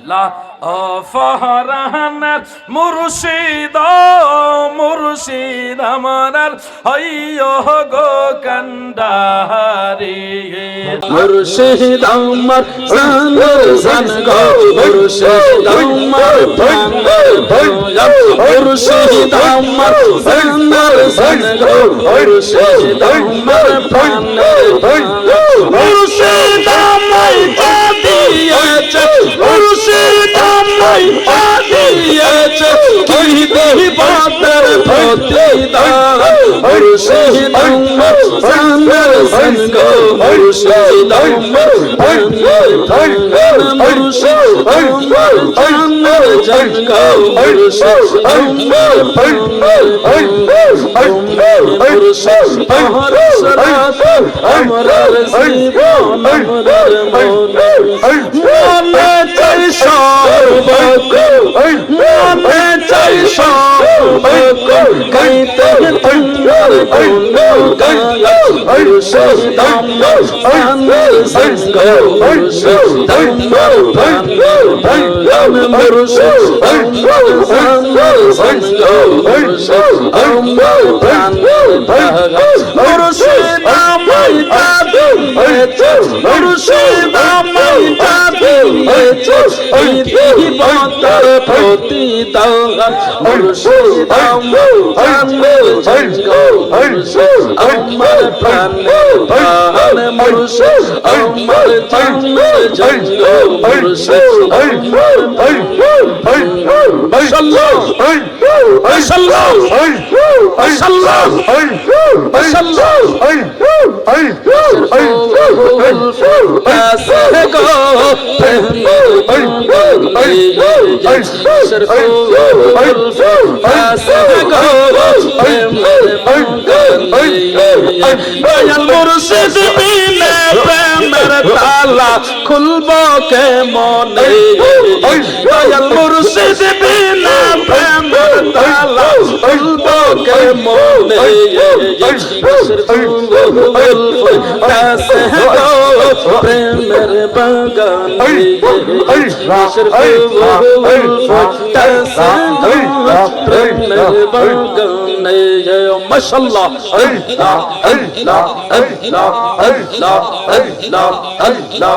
আল্লাহ। ও ফহরানার মুর্শিদ মুর্শিদ আমার হইয় গো কান্ডারি। মুর্শিদ আমার সান্দর সান গো, মুর্শিদ আমার প্রাণের ভোলা মুর্শিদ আমার সান্দর সান গো, মুর্শিদ আমার প্রাণের ভোলা মুর্শিদ সর্বক মনে সর্বক গাইতে তোমার গুণগান মুর্শিদ আমার প্রাণের দিয়েছিস বন্ধের প্রতি দাওয়াত মুর্শিদ আমার প্রাণের প্রাণ মুর্শিদ আমার জানের জন্য মুর্শিদ আমার সাল্লাল্লাহু আলাইহি ওয়াসাল্লাম সাল্লাল্লাহু আলাইহি ওয়াসাল্লাম মুর্শিদ প্রেমের তালা খুলব কে মনে মুর্শিদ বিনে প্রেমের বাগান প্রেমের বাগান মাশাল্লাহ আল্লাহ আল্লাহ আল্লাহ আল্লাহ আল্লাহ